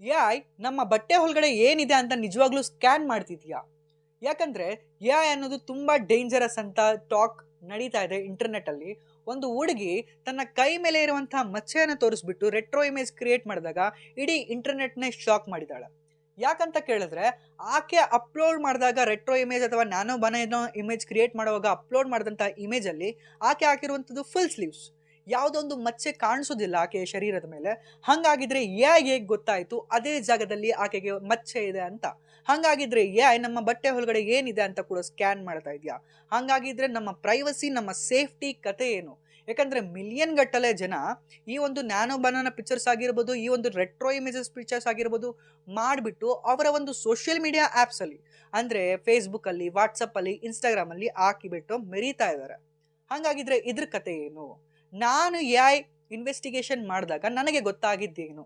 A I ನಮ್ಮ ಬಟ್ಟೆ ಒಳಗಡೆ ಏನಿದೆ ಅಂತ ನಿಜವಾಗ್ಲೂ ಸ್ಕ್ಯಾನ್ ಮಾಡ್ತಿದ್ಯಾ? ಯಾಕಂದ್ರೆ ಎ ಅನ್ನೋದು ತುಂಬಾ ಡೇಂಜರಸ್ ಅಂತ ಟಾಕ್ ನಡೀತಾ ಇದೆ ಇಂಟರ್ನೆಟ್ ಅಲ್ಲಿ. ಒಂದು ಹುಡುಗಿ ತನ್ನ ಕೈ ಮೇಲೆ ಇರುವಂತಹ ಮಚ್ಚೆಯನ್ನು ತೋರಿಸ್ಬಿಟ್ಟು ರೆಟ್ರೋ ಇಮೇಜ್ ಕ್ರಿಯೇಟ್ ಮಾಡಿದಾಗ ಇಡೀ ಇಂಟರ್ನೆಟ್ನೇ ಶಾಕ್ ಮಾಡಿದಾಳೆ ಯಾಕಂತ ಕೇಳಿದ್ರೆ ಆಕೆ ಅಪ್ಲೋಡ್ ಮಾಡಿದಾಗ ರೆಟ್ರೋ ಇಮೇಜ್ ಅಥವಾ ನ್ಯಾನೋ ಬನ ಇಮೇಜ್ ಕ್ರಿಯೇಟ್ ಮಾಡುವಾಗ ಅಪ್ಲೋಡ್ ಮಾಡಿದಂಥ ಇಮೇಜಲ್ಲಿ ಆಕೆ ಹಾಕಿರುವಂಥದ್ದು ಫುಲ್ ಸ್ಲೀವ್ಸ್ ಯಾವುದೊಂದು ಮಚ್ಚೆ ಕಾಣಿಸೋದಿಲ್ಲ ಆಕೆಯ ಶರೀರದ ಮೇಲೆ. ಹಂಗಾಗಿದ್ರೆ ಐ ಹೇಗೆ ಗೊತ್ತಾಯಿತು? ಅದೇ ಜಾಗದಲ್ಲಿ ಆಕೆಗೆ ಮಚ್ಚೆ ಇದೆ ಅಂತ. ಹಂಗಾಗಿದ್ರೆ ಎ ನಮ್ಮ ಬಟ್ಟೆ ಒಳಗಡೆ ಏನಿದೆ ಅಂತ ಕೂಡ ಸ್ಕ್ಯಾನ್ ಮಾಡ್ತಾ ಇದೆಯಾ? ಹಂಗಾಗಿದ್ರೆ ನಮ್ಮ ಪ್ರೈವಸಿ ನಮ್ಮ ಸೇಫ್ಟಿ ಕತೆ ಏನು? ಯಾಕಂದ್ರೆ ಮಿಲಿಯನ್ ಗಟ್ಟಲೆ ಜನ ಈ ಒಂದು ನ್ಯಾನೋ ಬನಾನ ಪಿಕ್ಚರ್ಸ್ ಆಗಿರ್ಬೋದು, ಈ ಒಂದು ರೆಟ್ರೋ ಇಮೇಜಸ್ ಪಿಕ್ಚರ್ಸ್ ಆಗಿರ್ಬೋದು ಮಾಡಿಬಿಟ್ಟು ಅವರ ಒಂದು ಸೋಷಿಯಲ್ ಮೀಡಿಯಾ ಆ್ಯಪ್ಸಲ್ಲಿ ಅಂದರೆ ಫೇಸ್ಬುಕ್ಕಲ್ಲಿ ವಾಟ್ಸಪ್ಪಲ್ಲಿ ಇನ್ಸ್ಟಾಗ್ರಾಮಲ್ಲಿ ಹಾಕಿಬಿಟ್ಟು ಮೆರೀತಾ ಇದ್ದಾರೆ. ಹಾಗಾಗಿದ್ರೆ ಇದ್ರ ಕತೆ ಏನು? ನಾನು ಎ ಐ ಇನ್ವೆಸ್ಟಿಗೇಷನ್ ಮಾಡಿದಾಗ ನನಗೆ ಗೊತ್ತಾಗಿದ್ದೇನು?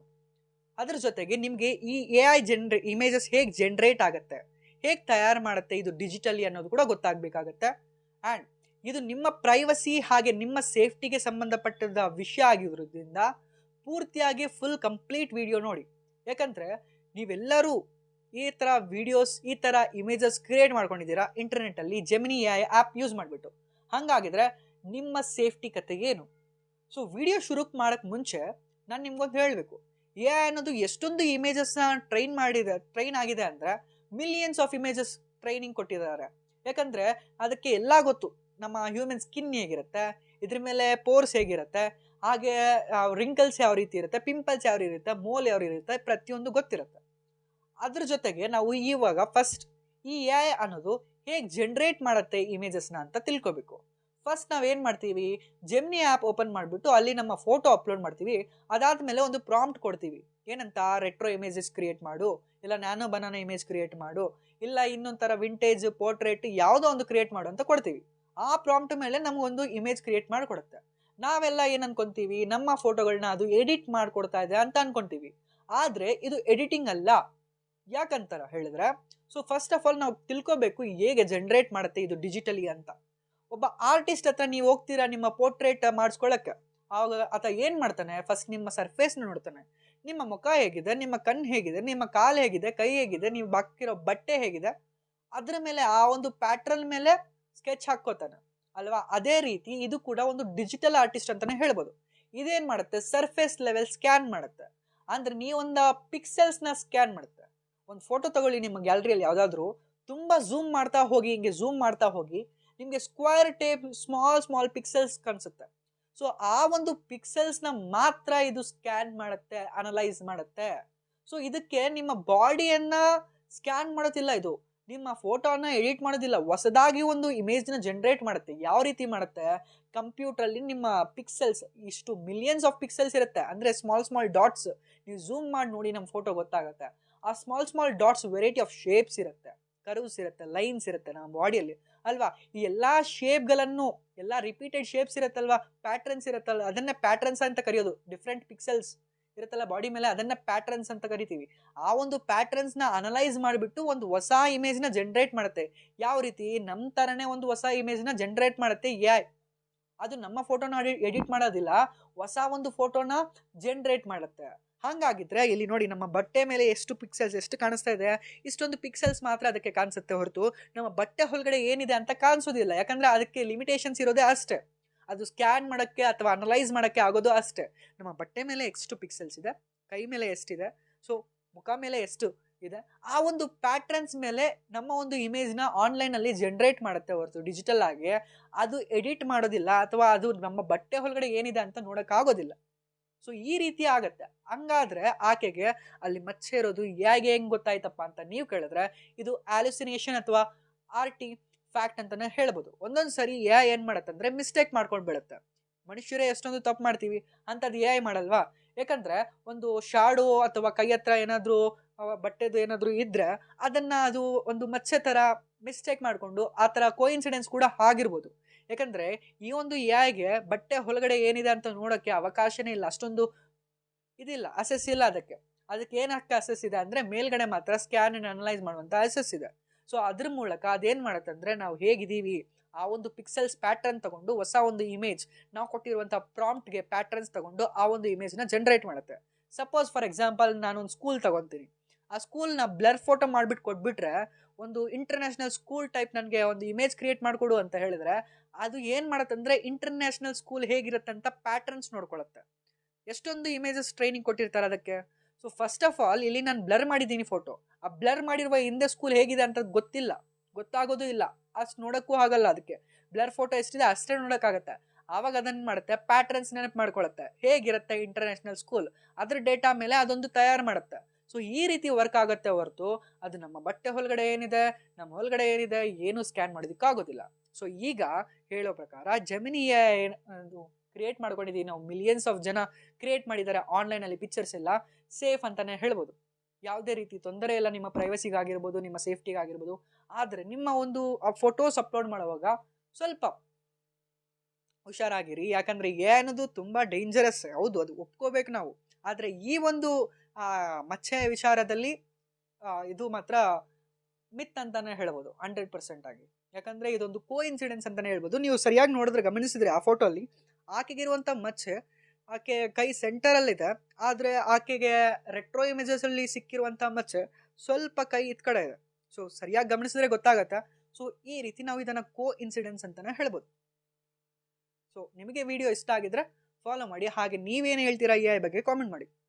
ಅದ್ರ ಜೊತೆಗೆ ನಿಮಗೆ ಈ ಎ ಐ ಜನ್ರೇ ಇಮೇಜಸ್ ಹೇಗೆ ಜನ್ರೇಟ್ ಆಗುತ್ತೆ? ಹೇಗೆ ತಯಾರು ಮಾಡುತ್ತೆ ಇದು ಡಿಜಿಟಲಿ ಅನ್ನೋದು ಕೂಡ ಗೊತ್ತಾಗಬೇಕಾಗತ್ತೆ. ಆ್ಯಂಡ್ ಇದು ನಿಮ್ಮ ಪ್ರೈವಸಿ ಹಾಗೆ ನಿಮ್ಮ ಸೇಫ್ಟಿಗೆ ಸಂಬಂಧಪಟ್ಟದ ವಿಷಯ ಆಗಿರೋದ್ರಿಂದ ಪೂರ್ತಿಯಾಗಿ ಫುಲ್ ಕಂಪ್ಲೀಟ್ ವಿಡಿಯೋ ನೋಡಿ. ಯಾಕಂದರೆ ನೀವೆಲ್ಲರೂ ಈ ಥರ ವಿಡಿಯೋಸ್ ಈ ಥರ ಇಮೇಜಸ್ ಕ್ರಿಯೇಟ್ ಮಾಡ್ಕೊಂಡಿದ್ದೀರಾ ಇಂಟರ್ನೆಟ್ಟಲ್ಲಿ Gemini A I app use ಮಾಡಿಬಿಟ್ಟು. ಹಾಗಾಗಿದ್ರೆ ನಿಮ್ಮ ಸೇಫ್ಟಿ ಕತೆಗೇನು? ಸೊ ವಿಡಿಯೋ ಶುರು ಮಾಡೋಕ್ಕೆ ಮುಂಚೆ ನಾನು ನಿಮ್ಗೊಂದು ಹೇಳಬೇಕು. ಎ ಐ ಅನ್ನೋದು ಎಷ್ಟೊಂದು ಇಮೇಜಸ್ನ ಟ್ರೈನ್ ಮಾಡಿದೆ ಟ್ರೈನ್ ಆಗಿದೆ ಅಂದರೆ ಮಿಲಿಯನ್ಸ್ ಆಫ್ ಇಮೇಜಸ್ ಟ್ರೈನಿಂಗ್ ಕೊಟ್ಟಿದ್ದಾರೆ. ಯಾಕಂದರೆ ಅದಕ್ಕೆ ಎಲ್ಲ ಗೊತ್ತು. ನಮ್ಮ ಹ್ಯೂಮನ್ ಸ್ಕಿನ್ ಹೇಗಿರುತ್ತೆ, ಇದ್ರ ಮೇಲೆ ಪೋರ್ಸ್ ಹೇಗಿರುತ್ತೆ, ಹಾಗೆ ರಿಂಕಲ್ಸ್ ಯಾವ ರೀತಿ ಇರುತ್ತೆ ಪಿಂಪಲ್ಸ್ ಯಾವ ರೀತಿ ಇರುತ್ತೆ ಮೋಲ್ ಯಾವ ರೀತಿ ಇರುತ್ತೆ, ಪ್ರತಿಯೊಂದು ಗೊತ್ತಿರುತ್ತೆ. ಅದ್ರ ಜೊತೆಗೆ ನಾವು ಇವಾಗ ಫಸ್ಟ್ ಈ ಎ ಅನ್ನೋದು ಹೇಗೆ ಜನ್ರೇಟ್ ಮಾಡುತ್ತೆ ಇಮೇಜಸ್ನ ಅಂತ ತಿಳ್ಕೊಬೇಕು. ಫಸ್ಟ್ ನಾವೇನು ಮಾಡ್ತೀವಿ? ಜೆಮ್ನಿ ಆ್ಯಪ್ ಓಪನ್ ಮಾಡಿಬಿಟ್ಟು ಅಲ್ಲಿ ನಮ್ಮ ಫೋಟೋ ಅಪ್ಲೋಡ್ ಮಾಡ್ತೀವಿ. ಅದಾದ ಮೇಲೆ ಒಂದು ಪ್ರಾಂಪ್ಟ್ ಕೊಡ್ತೀವಿ. ಏನಂತ? ರೆಟ್ರೋ ಇಮೇಜಸ್ ಕ್ರಿಯೇಟ್ ಮಾಡು. ಇಲ್ಲ ನ್ಯಾನೋ ಬನಾನ ಇಮೇಜ್ ಕ್ರಿಯೇಟ್ ಮಾಡು. ಇಲ್ಲ, ಇನ್ನೊಂಥರ ಥರ ವಿಂಟೇಜ್ ಪೋರ್ಟ್ರೇಟ್ ಯಾವುದೋ ಒಂದು ಕ್ರಿಯೇಟ್ ಮಾಡು ಅಂತ ಕೊಡ್ತೀವಿ. ಆ ಪ್ರಾಂಪ್ಟ್ ಮೇಲೆ ನಮಗೊಂದು ಇಮೇಜ್ ಕ್ರಿಯೇಟ್ ಮಾಡಿಕೊಡುತ್ತೆ. ನಾವೆಲ್ಲ ಏನು ಅನ್ಕೊಂತೀವಿ? ನಮ್ಮ ಫೋಟೋಗಳನ್ನ ಅದು ಎಡಿಟ್ ಮಾಡಿಕೊಡ್ತಾ ಇದೆ ಅಂತ ಅನ್ಕೊಂತೀವಿ. ಆದರೆ ಇದು ಎಡಿಟಿಂಗ್ ಅಲ್ಲ. ಯಾಕಂತಾರ ಹೇಳಿದ್ರೆ ಸೊ ಫಸ್ಟ್ ಆಫ್ ಆಲ್ ನಾವು ತಿಳ್ಕೊಬೇಕು, ಹೇಗೆ ಜನ್ರೇಟ್ ಮಾಡುತ್ತೆ ಇದು ಡಿಜಿಟಲಿ ಅಂತ. ಒಬ್ಬ ಆರ್ಟಿಸ್ಟ್ ಹತ್ರ ನೀವು ಹೋಗ್ತೀರಾ ನಿಮ್ಮ ಪೋರ್ಟ್ರೇಟ್ ಮಾಡಿಸ್ಕೊಳ್ಳೋಕ್ಕೆ ಆವಾಗ ಆತ ಏನು ಮಾಡ್ತಾನೆ? ಫಸ್ಟ್ ನಿಮ್ಮ ಸರ್ಫೇಸ್ನ ನೋಡ್ತಾನೆ. ನಿಮ್ಮ ಮುಖ ಹೇಗಿದೆ? ನಿಮ್ಮ ಕಣ್ಣು ಹೇಗಿದೆ? ನಿಮ್ಮ ಕಾಲು ಹೇಗಿದೆ? ಕೈ ಹೇಗಿದೆ? ನೀವು ಬಾಕಿರೋ ಬಟ್ಟೆ ಹೇಗಿದೆ? ಅದ್ರ ಮೇಲೆ ಆ ಒಂದು ಪ್ಯಾಟ್ರನ್ ಮೇಲೆ ಸ್ಕೆಚ್ ಹಾಕ್ಕೋತಾನೆ. ಅಲ್ವಾ? ಅದೇ ರೀತಿ ಇದು ಕೂಡ ಒಂದು ಡಿಜಿಟಲ್ ಆರ್ಟಿಸ್ಟ್ ಅಂತಾನೆ ಹೇಳ್ಬೋದು. ಇದೇನು ಮಾಡುತ್ತೆ? ಸರ್ಫೇಸ್ ಲೆವೆಲ್ ಸ್ಕ್ಯಾನ್ ಮಾಡುತ್ತೆ. ಅಂದ್ರೆ ನೀವೊಂದು ಪಿಕ್ಸೆಲ್ಸ್ನ ಸ್ಕ್ಯಾನ್ ಮಾಡುತ್ತೆ. ಒಂದು ಫೋಟೋ ತಗೊಳ್ಳಿ ನಿಮ್ಮ ಗ್ಯಾಲರಿಯಲ್ಲಿ ಯಾವುದಾದ್ರೂ. ತುಂಬಾ ಝೂಮ್ ಮಾಡ್ತಾ ಹೋಗಿ, ಹಿಂಗೆ ಝೂಮ್ ಮಾಡ್ತಾ ಹೋಗಿ. ನಿಮಗೆ square tape small small pixels ಕಾಣಿಸುತ್ತೆ. ಸೊ ಆ ಒಂದು ಪಿಕ್ಸೆಲ್ಸ್ನ ಮಾತ್ರ ಇದು ಸ್ಕ್ಯಾನ್ ಮಾಡುತ್ತೆ ಅನಲೈಸ್ ಮಾಡುತ್ತೆ. ಸೊ ಇದಕ್ಕೆ ನಿಮ್ಮ ಬಾಡಿಯನ್ನ ಸ್ಕ್ಯಾನ್ ಮಾಡೋದಿಲ್ಲ ಇದು. ನಿಮ್ಮ ಫೋಟೋನ ಎಡಿಟ್ ಮಾಡೋದಿಲ್ಲ. ಹೊಸದಾಗಿ ಒಂದು ಇಮೇಜ್ನ ಜನರೇಟ್ ಮಾಡುತ್ತೆ. ಯಾವ ರೀತಿ ಮಾಡುತ್ತೆ? ಕಂಪ್ಯೂಟ್ರಲ್ಲಿ ನಿಮ್ಮ ಪಿಕ್ಸೆಲ್ಸ್ ಇಷ್ಟು ಮಿಲಿಯನ್ಸ್ ಆಫ್ ಪಿಕ್ಸೆಲ್ಸ್ ಇರುತ್ತೆ. ಅಂದರೆ ಸ್ಮಾಲ್ ಸ್ಮಾಲ್ ಡಾಟ್ಸ್ ನೀವು ಝೂಮ್ ಮಾಡಿ ನೋಡಿ ನಮ್ಮ ಫೋಟೋ ಗೊತ್ತಾಗುತ್ತೆ. ಆ small small dots variety of shapes ಇರುತ್ತೆ. ಕರ್ವ್ಸ್ ಇರುತ್ತೆ ಲೈನ್ಸ್ ಇರುತ್ತೆ ನಮ್ಮ ಬಾಡಿಯಲ್ಲಿ ಅಲ್ವಾ? ಈ ಎಲ್ಲ ಶೇಪ್ಗಳನ್ನು, ಎಲ್ಲ ರಿಪೀಟೆಡ್ ಶೇಪ್ಸ್ ಇರುತ್ತಲ್ವಾ? ಪ್ಯಾಟ್ರನ್ಸ್ ಇರುತ್ತಲ್ಲ, ಅದನ್ನ ಪ್ಯಾಟ್ರನ್ಸ್ ಅಂತ ಕರೆಯೋದು. ಡಿಫ್ರೆಂಟ್ ಪಿಕ್ಸೆಲ್ಸ್ ಇರುತ್ತಲ್ಲ ಬಾಡಿ ಮೇಲೆ, ಅದನ್ನ ಪ್ಯಾಟ್ರನ್ಸ್ ಅಂತ ಕರಿತೀವಿ. ಆ ಒಂದು ಪ್ಯಾಟ್ರನ್ಸ್ನ ಅನಲೈಸ್ ಮಾಡಿಬಿಟ್ಟು ಒಂದು ಹೊಸ ಇಮೇಜ್ನ ಜನ್ರೇಟ್ ಮಾಡುತ್ತೆ. ಯಾವ ರೀತಿ? ನಮ್ಮ ಥರನೇ ಒಂದು ಹೊಸ ಇಮೇಜ್ನ ಜನ್ರೇಟ್ ಮಾಡುತ್ತೆ ಎ ಅದು ನಮ್ಮ ಫೋಟೋನ ಎಡಿಟ್ ಮಾಡೋದಿಲ್ಲ. ಹೊಸ ಒಂದು ಫೋಟೋನ ಜನ್ರೇಟ್ ಮಾಡುತ್ತೆ. ಹಾಗಾಗಿದ್ರೆ ಇಲ್ಲಿ ನೋಡಿ ನಮ್ಮ ಬಟ್ಟೆ ಮೇಲೆ ಎಷ್ಟು ಪಿಕ್ಸೆಲ್ಸ್ ಎಷ್ಟು ಕಾಣಿಸ್ತಾ ಇದೆ, ಇಷ್ಟೊಂದು ಪಿಕ್ಸೆಲ್ಸ್ ಮಾತ್ರ ಅದಕ್ಕೆ ಕಾಣಿಸುತ್ತೆ ಹೊರತು ನಮ್ಮ ಬಟ್ಟೆ ಒಳಗಡೆ ಏನಿದೆ ಅಂತ ಕಾಣಿಸೋದಿಲ್ಲ. ಯಾಕಂದ್ರೆ ಅದಕ್ಕೆ ಲಿಮಿಟೇಷನ್ಸ್ ಇರೋದೇ ಅಷ್ಟೇ. ಅದು ಸ್ಕ್ಯಾನ್ ಮಾಡೋಕ್ಕೆ ಅಥವಾ ಅನಲೈಸ್ ಮಾಡೋಕ್ಕೆ ಆಗೋದು ಅಷ್ಟೇ. ನಮ್ಮ ಬಟ್ಟೆ ಮೇಲೆ ಎಷ್ಟು ಪಿಕ್ಸೆಲ್ಸ್ ಇದೆ, ಕೈ ಮೇಲೆ ಎಷ್ಟಿದೆ ಸೊ ಮುಖ ಮೇಲೆ ಎಷ್ಟು ಇದೆ, ಆ ಒಂದು ಪ್ಯಾಟ್ರನ್ಸ್ ಮೇಲೆ ನಮ್ಮ ಒಂದು ಇಮೇಜ್ನ ಆನ್ಲೈನಲ್ಲಿ ಜನ್ರೇಟ್ ಮಾಡುತ್ತೆ ಹೊರತು ಡಿಜಿಟಲ್ ಆಗಿ. ಅದು ಎಡಿಟ್ ಮಾಡೋದಿಲ್ಲ ಅಥವಾ ಅದು ನಮ್ಮ ಬಟ್ಟೆ ಒಳಗಡೆ ಏನಿದೆ ಅಂತ ನೋಡೋಕ್ಕಾಗೋದಿಲ್ಲ. ಸೊ ಈ ರೀತಿ ಆಗತ್ತೆ. ಹಂಗಾದ್ರೆ ಆಕೆಗೆ ಅಲ್ಲಿ ಮಚ್ಚೆ ಇರೋದು ಹೇಗೆ ಹೆಂಗ್ ಗೊತ್ತಾಯ್ತಪ್ಪ ಅಂತ ನೀವು ಕೇಳಿದ್ರೆ ಇದು ಆಲುಸಿನೇಷನ್ ಅಥವಾ ಆರ್ ಟಿ ಫ್ಯಾಕ್ಟ್ ಅಂತಾನೆ ಹೇಳ್ಬೋದು. ಒಂದೊಂದು ಸರಿ ಎ ಏನು ಮಾಡತ್ತಂದ್ರೆ ಮಿಸ್ಟೇಕ್ ಮಾಡ್ಕೊಂಡು ಬೀಳುತ್ತೆ. ಮನುಷ್ಯರೇ ಎಷ್ಟೊಂದು ತಪ್ಪು ಮಾಡ್ತೀವಿ ಅಂಥದ್ದು ಎ ಐ ಮಾಡಲ್ವಾ? ಯಾಕಂದ್ರೆ ಒಂದು ಶಾಡು ಅಥವಾ ಕೈ ಹತ್ರ ಏನಾದರೂ ಬಟ್ಟೆದು ಏನಾದರೂ ಇದ್ರೆ ಅದನ್ನ ಅದು ಒಂದು ಮಚ್ಚೆ ಥರ ಮಿಸ್ಟೇಕ್ ಮಾಡಿಕೊಂಡು ಆ ಥರ ಕೋಇನ್ಸಿಡೆನ್ಸ್ ಕೂಡ ಆಗಿರ್ಬೋದು. ಯಾಕಂದ್ರೆ ಈ ಒಂದು ಐಗೆ ಬಟ್ಟೆ ಹೊಲಗಡೆ ಏನಿದೆ ಅಂತ ನೋಡೋಕ್ಕೆ ಅವಕಾಶನೇ ಇಲ್ಲ. ಅಷ್ಟೊಂದು ಇದಿಲ್ಲ. ಅಸೆಸ್ ಇಲ್ಲ ಅದಕ್ಕೆ. ಅದಕ್ಕೆ ಏನಕ್ಕೆ ಅಸೆಸ್ ಇದೆ ಅಂದರೆ ಮೇಲ್ಗಡೆ ಮಾತ್ರ ಸ್ಕ್ಯಾನ್ ಅಂಡ್ ಅನಲೈಸ್ ಮಾಡುವಂಥ ಅಸೆಸ್ ಇದೆ. ಸೊ ಅದ್ರ ಮೂಲಕ ಅದೇನು ಅಂದರೆ ನಾವು ಹೇಗಿದ್ದೀವಿ? ಆ ಒಂದು ಪಿಕ್ಸೆಲ್ಸ್ ಪ್ಯಾಟರ್ನ್ ತಗೊಂಡು ಹೊಸ ಒಂದು ಇಮೇಜ್ ನಾವು ಕೊಟ್ಟಿರುವಂಥ ಪ್ರಾಂಪ್ಟ್ಗೆ ಪ್ಯಾಟರ್ನ್ಸ್ ತಗೊಂಡು ಆ ಒಂದು ಇಮೇಜ್ನ ಜನರೇಟ್ ಮಾಡುತ್ತೆ. ಸಪೋಸ್ ಫಾರ್ ಎಕ್ಸಾಂಪಲ್ ನಾನೊಂದು ಸ್ಕೂಲ್ ತಗೊಂತೀನಿ. ಆ ಸ್ಕೂಲ್ನ ಬ್ಲರ್ ಫೋಟೋ ಮಾಡಿಬಿಟ್ಟು ಕೊಟ್ಬಿಟ್ರೆ ಒಂದು ಇಂಟರ್ನ್ಯಾಷನಲ್ ಸ್ಕೂಲ್ ಟೈಪ್ ನನಗೆ ಒಂದು ಇಮೇಜ್ ಕ್ರಿಯೇಟ್ ಮಾಡಿಕೊಡು ಅಂತ ಹೇಳಿದ್ರೆ ಅದು ಏನು ಮಾಡುತ್ತಂದ್ರೆ ಇಂಟರ್ನ್ಯಾಷನಲ್ ಸ್ಕೂಲ್ ಹೇಗಿರುತ್ತೆ ಅಂತ ಪ್ಯಾಟರ್ನ್ಸ್ ನೋಡ್ಕೊಳತ್ತೆ. ಎಷ್ಟೊಂದು ಇಮೇಜಸ್ ಟ್ರೈನಿಂಗ್ ಕೊಟ್ಟಿರ್ತಾರೆ ಅದಕ್ಕೆ. ಸೊ ಫಸ್ಟ್ ಆಫ್ ಆಲ್ ಇಲ್ಲಿ ನಾನು ಬ್ಲರ್ ಮಾಡಿದ್ದೀನಿ ಫೋಟೋ ಆ ಬ್ಲರ್ ಮಾಡಿರುವ ಹಿಂದೆ ಸ್ಕೂಲ್ ಹೇಗಿದೆ ಅಂತ ಗೊತ್ತಿಲ್ಲ. ಗೊತ್ತಾಗೋದು ಇಲ್ಲ. ಅಷ್ಟು ನೋಡೋಕ್ಕೂ ಆಗಲ್ಲ ಅದಕ್ಕೆ. ಬ್ಲರ್ ಫೋಟೋ ಎಷ್ಟಿದೆ ಅಷ್ಟೇ ನೋಡೋಕ್ಕಾಗತ್ತೆ. ಆವಾಗ ಅದನ್ನ ಮಾಡುತ್ತೆ? ಪ್ಯಾಟರ್ನ್ಸ್ ನೆನಪು ಮಾಡ್ಕೊಳುತ್ತೆ. ಹೇಗಿರುತ್ತೆ ಇಂಟರ್ನ್ಯಾಷನಲ್ ಸ್ಕೂಲ್ ಅದ್ರ ಡೇಟಾ ಮೇಲೆ ಅದೊಂದು ತಯಾರು ಮಾಡುತ್ತೆ. ಸೊ ಈ ರೀತಿ ವರ್ಕ್ ಆಗುತ್ತೆ ಹೊರತು ಅದು ನಮ್ಮ ಬಟ್ಟೆ ಹೊರಗಡೆ ಏನಿದೆ, ನಮ್ಮ ಹೊರಗಡೆ ಏನಿದೆ ಏನು ಸ್ಕ್ಯಾನ್ ಮಾಡೋದಕ್ಕಾಗೋದಿಲ್ಲ. ಸೊ ಈಗ ಹೇಳೋ ಪ್ರಕಾರ ಜಮಿನಿಯ ಏನು ಕ್ರಿಯೇಟ್ ಮಾಡ್ಕೊಂಡಿದ್ದೀವಿ ನಾವು ಮಿಲಿಯನ್ಸ್ ಆಫ್ ಜನ ಕ್ರಿಯೇಟ್ ಮಾಡಿದ್ದಾರೆ ಆನ್ಲೈನಲ್ಲಿ ಪಿಕ್ಚರ್ಸ್ ಎಲ್ಲ ಸೇಫ್ ಅಂತಾನೆ ಹೇಳ್ಬೋದು. ಯಾವುದೇ ರೀತಿ ತೊಂದರೆ ಇಲ್ಲ ನಿಮ್ಮ ಪ್ರೈವಸಿಗಾಗಿರ್ಬೋದು ನಿಮ್ಮ ಸೇಫ್ಟಿಗಾಗಿರ್ಬೋದು ಆದರೆ ನಿಮ್ಮ ಒಂದು ಫೋಟೋಸ್ ಅಪ್ಲೋಡ್ ಮಾಡುವಾಗ ಸ್ವಲ್ಪ ಹುಷಾರಾಗಿರಿ. ಯಾಕಂದರೆ ಏನದು ತುಂಬ ಡೇಂಜರಸ್ ಹೌದು, ಅದು ಒಪ್ಕೋಬೇಕು ನಾವು. ಆದರೆ ಈ ಒಂದು ಆ, ಮಚ್ಚೆ ವಿಚಾರದಲ್ಲಿ ಇದು ಮಾತ್ರ ಮಿತ್ ಅಂತಾನೆ ಹೇಳ್ಬೋದು ಹಂಡ್ರೆಡ್ ಪರ್ಸೆಂಟ್ ಆಗಿ. ಯಾಕಂದ್ರೆ ಇದೊಂದು ಕೋ ಇನ್ಸಿಡೆನ್ಸ್ ಅಂತಾನೆ ಹೇಳ್ಬೋದು. ನೀವು ಸರಿಯಾಗಿ ನೋಡಿದ್ರೆ ಗಮನಿಸಿದ್ರೆ ಆ ಫೋಟೋ ಅಲ್ಲಿ ಆಕೆಗಿರುವಂತ ಮಚ್ಚೆ ಆಕೆ ಕೈ ಸೆಂಟರ್ ಸೆಂಟರಲ್ಲಿದೆ ಆದರೆ ಆಕೆಗೆ ರೆಟ್ರೋ ಇಮೇಜಸ್ ಅಲ್ಲಿ ಸಿಕ್ಕಿರುವಂತ ಮಚ್ಚೆ ಸ್ವಲ್ಪ ಕೈ ಇತ್ ಕಡೆ ಇದೆ. ಸೊ ಸರಿಯಾಗಿ ಗಮನಿಸಿದ್ರೆ ಗೊತ್ತಾಗತ್ತೆ. ಸೊ ಈ ರೀತಿ ನಾವು ಇದನ್ನ ಕೋ ಇನ್ಸಿಡೆನ್ಸ್ ಅಂತಾನೆ ಹೇಳ್ಬೋದು. ಸೊ ನಿಮಗೆ ವಿಡಿಯೋ ಇಷ್ಟ ಆಗಿದ್ರೆ ಫಾಲೋ ಮಾಡಿ. ಹಾಗೆ ನೀವೇನು ಹೇಳ್ತೀರಾ ಈ ಬಗ್ಗೆ ಕಾಮೆಂಟ್ ಮಾಡಿ.